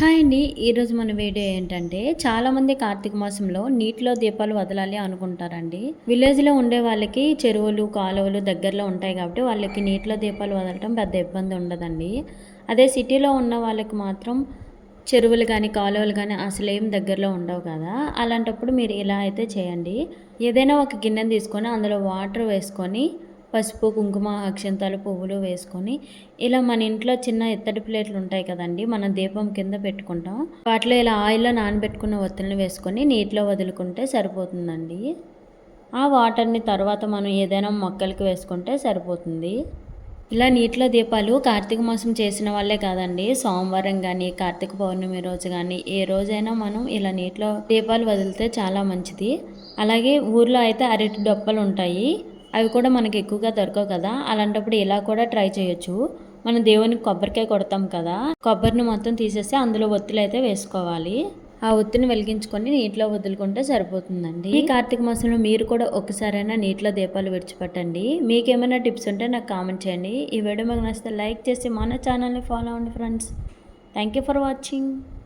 Hi అండి. ఈరోజు మన వీడియో ఏంటంటే చాలామంది కార్తీక మాసంలో నీటిలో దీపాలు వదలాలి అనుకుంటారండి. విలేజ్లో ఉండే వాళ్ళకి చెరువులు కాలువలు దగ్గరలో ఉంటాయి కాబట్టి వాళ్ళకి నీటిలో దీపాలు వదలటం పెద్ద ఇబ్బంది ఉండదండి. అదే సిటీలో ఉన్న వాళ్ళకి మాత్రం చెరువులు కానీ కాలువలు కానీ అసలు ఏం దగ్గరలో ఉండవు కదా. అలాంటప్పుడు మీరు ఇలా అయితే చేయండి. ఏదైనా ఒక గిన్నెను తీసుకొని అందులో వాటర్ వేసుకొని పసుపు కుంకుమ అక్షంతాలు పువ్వులు వేసుకొని ఇలా మన ఇంట్లో చిన్న ఇత్తడి ప్లేట్లు ఉంటాయి కదండి మనం దీపం కింద పెట్టుకుంటాం. వాటిలో ఇలా ఆయిల్లో నానబెట్టుకున్న ఒత్తులను వేసుకొని నీటిలో వదులుకుంటే సరిపోతుందండి. ఆ వాటర్ని తర్వాత మనం ఏదైనా మొక్కలకి వేసుకుంటే సరిపోతుంది. ఇలా నీటిలో దీపాలు కార్తీక మాసం చేసిన వాళ్ళే కాదండి సోమవారం కానీ కార్తీక పౌర్ణమి రోజు కానీ ఏ రోజైనా మనం ఇలా నీటిలో దీపాలు వదిలితే చాలా మంచిది. అలాగే ఊర్లో అయితే అరటి డొప్పలు ఉంటాయి. అవి కూడా మనకి ఎక్కువగా దొరకవు కదా? అలాంటప్పుడు ఇలా కూడా ట్రై చేయొచ్చు. మనం దేవునికి కొబ్బరికాయ కొడతాం కదా? కొబ్బరిని మొత్తం తీసేసి అందులో ఒత్తులు అయితే వేసుకోవాలి. ఆ ఒత్తిని వెలిగించుకొని నీటిలో వదులుకుంటే సరిపోతుందండి. ఈ కార్తీక మాసంలో మీరు కూడా ఒక్కసారైనా నీటిలో దీపాలు విడిచిపెట్టండి. మీకేమైనా టిప్స్ ఉంటే నాకు కామెంట్ చేయండి. ఈ వీడియో మీకు నచ్చితే లైక్ చేసి మన ఛానల్ని ఫాలో అవ్వండి friends. Thank you for watching.